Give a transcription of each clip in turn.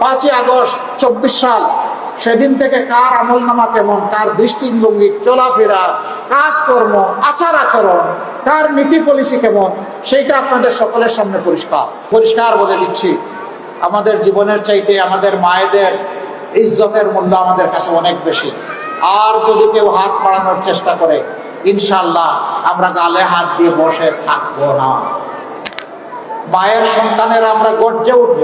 পাঁচই আগস্ট চব্বিশ সাল। সেদিন থেকে কার আমল নামা কেমন কার দৃষ্টিভঙ্গি, চলাফেরা, কাজকর্ম, আচার আচরণ, কার নীতি পলিসি কেমন, সেইটা আপনাদের সকলের সামনে পরিষ্কার। পরিষ্কার বলে দিচ্ছি, আমাদের জীবনের চাইতে আমাদের মায়েদের ইজ্জতের মূল্য আমাদের কাছে অনেক বেশি। আর যদি কেউ হাত বাড়ানোর চেষ্টা করে ইনশাল্লাহ আমরা গালে হাত দিয়ে বসে থাকব না। মায়ের সন্তানের আমরা গর্জে উঠব।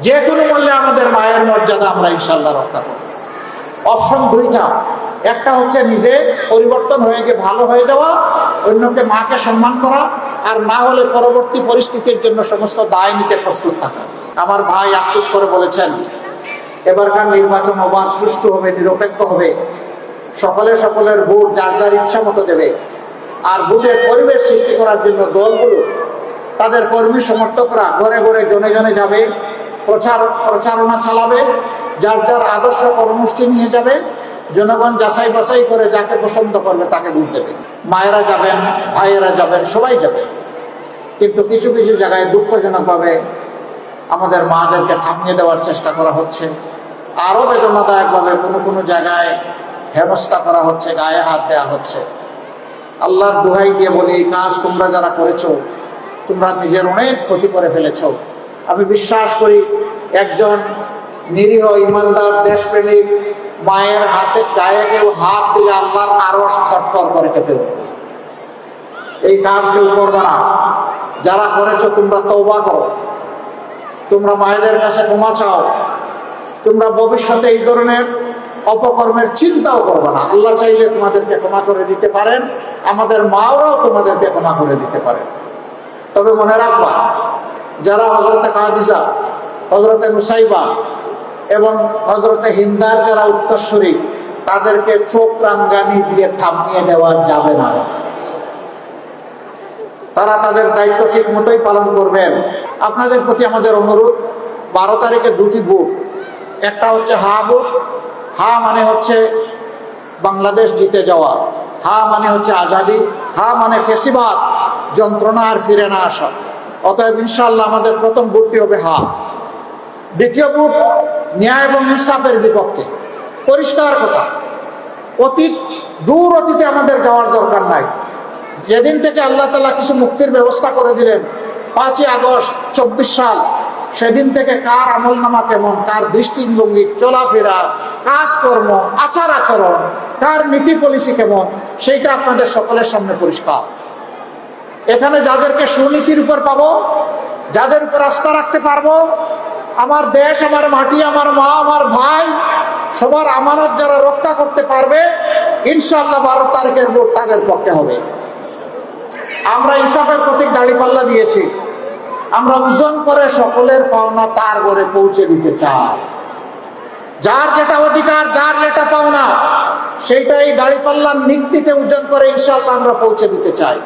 যে কোনো মূল্যে আমাদের মায়ের মর্যাদা আমরা ইনশাল্লাহ রক্ষা করব। অপশন দুইটা। একটা হচ্ছে নিজে পরিবর্তন হয়ে গিয়ে ভালো হয়ে যাওয়া, অন্যকে মাকে সম্মান করা, আর না হলে পরবর্তী পরিস্থিতির জন্য সমস্ত দায় নিতে প্রস্তুত থাকা। আমার ভাই আফসোস করে বলেছেন, এবারকার নির্বাচন অবাধ সুষ্ঠু হবে, নিরপেক্ষ হবে। সকলে সকলের ভোট যার যার ইচ্ছা মতো দেবে। আর ভোটের পরিবেশ সৃষ্টি করার জন্য দলগুলো, তাদের কর্মী সমর্থকরা ঘরে ঘরে জনে জনে যাবে। প্রচার প্রচারণা চালাবে, যার যার আদর্শ কর্মসূচি নিয়ে যাবে, জনগণ যাচাই বাছাই করে যাকে পছন্দ করবে তাকে ভোট দেবে। মায়েরা যাবেন, ভাইয়েরা যাবেন, সবাই যাবেন। কিন্তু কিছু কিছু জায়গায় দুঃখজনকভাবে আমাদের মাদেরকে থামিয়ে দেওয়ার চেষ্টা করা হচ্ছে। আরও বেদনাদায়কভাবে কোনো কোনো জায়গায় হেনস্থা করা হচ্ছে, গায়ে হাত দেওয়া হচ্ছে। আল্লাহর দুহাই দিয়ে বলি, এই কাজ তোমরা যারা করেছ, তোমরা নিজের অনেক ক্ষতি করে ফেলেছ। আমি বিশ্বাস করি একজন নিরীহ ইমানদার দেশপ্রেমিক মায়ের হাতে গায়ে কেউ হাত দিলে আল্লাহর আরও থরথর করে কেঁপে এই কাজ কেউ করবে না। যারা করেছ, তোমরা তৌবা করো। তোমরা মায়েদের কাছে ক্ষমা চাও। তোমরা ভবিষ্যতে এই ধরনের অপকর্মের চিন্তাও করবে না। আল্লাহ চাইলে তোমাদেরকে ক্ষমা করে দিতে পারেন। আমাদের মাওরাও তোমাদেরকে ক্ষমা করে দিতে পারেন তবে মনে রাখবা, যারা হজরতে খাদিজা হজরতে নুসাইবা এবং হজরতে হিন্দার যারা উত্তরস্বরী তাদেরকে চোখ রাঙ্গানি দিয়ে থামিয়ে দেওয়া যাবে না। তারা তাদের দায়িত্ব ঠিক মতোই পালন করবেন। আপনাদের প্রতি আমাদের অনুরোধ, বারো তারিখে দুটি বুট। একটা হচ্ছে হা বুট, হা মানে হচ্ছে বাংলাদেশ জিতে যাওয়া। হা মানে হচ্ছে আজাদি, হা মানে ফেসিবাদ, যন্ত্রণা আর ফিরে না আসা। অতএব ইনশাল্লাহ আমাদের প্রথম বুটটি হবে হা। দ্বিতীয় বুট ন্যায় এবং ইনসাফের বিপক্ষে। পরিষ্কার কথা, অতীত, দূর অতীতে আমাদের যাওয়ার দরকার নাই। যেদিন থেকে আল্লাহ তালা কিছু মুক্তির ব্যবস্থা করে দিলেন, পাঁচই আগস্ট, চব্বিশ সাল, সেদিন থেকে কার আমল নামা কেমন, কার দৃষ্টিভঙ্গি, চলাফেরা, কাজকর্ম, আচার আচরণ, কার নীতি পলিসি কেমন, সেইটা আপনাদের সকলের সামনে পরিষ্কার। এখানে যাদেরকে সুনীতির উপর পাবো, যাদের উপর আস্থা রাখতে পারব আমার দেশ, আমার মাটি, আমার মা, আমার ভাই, সবার আমানত যারা রক্ষা করতে পারবে ইনশাল্লাহ বারো তারিখের ভোট তাদের পক্ষে হবে। আমরা ইসবের প্রতীক দাড়িপাল্লা দিয়েছি। আমরা ওজন করে সকলের পাওনা তার ঘরে পৌঁছে দিতে চাই। যার যেটা অধিকার, যার যেটা পাওনা, সেইটাই দাড়িপাল্লার নিক্তিতে ওজন করে ইনশাল্লাহ আমরা পৌঁছে দিতে চাই।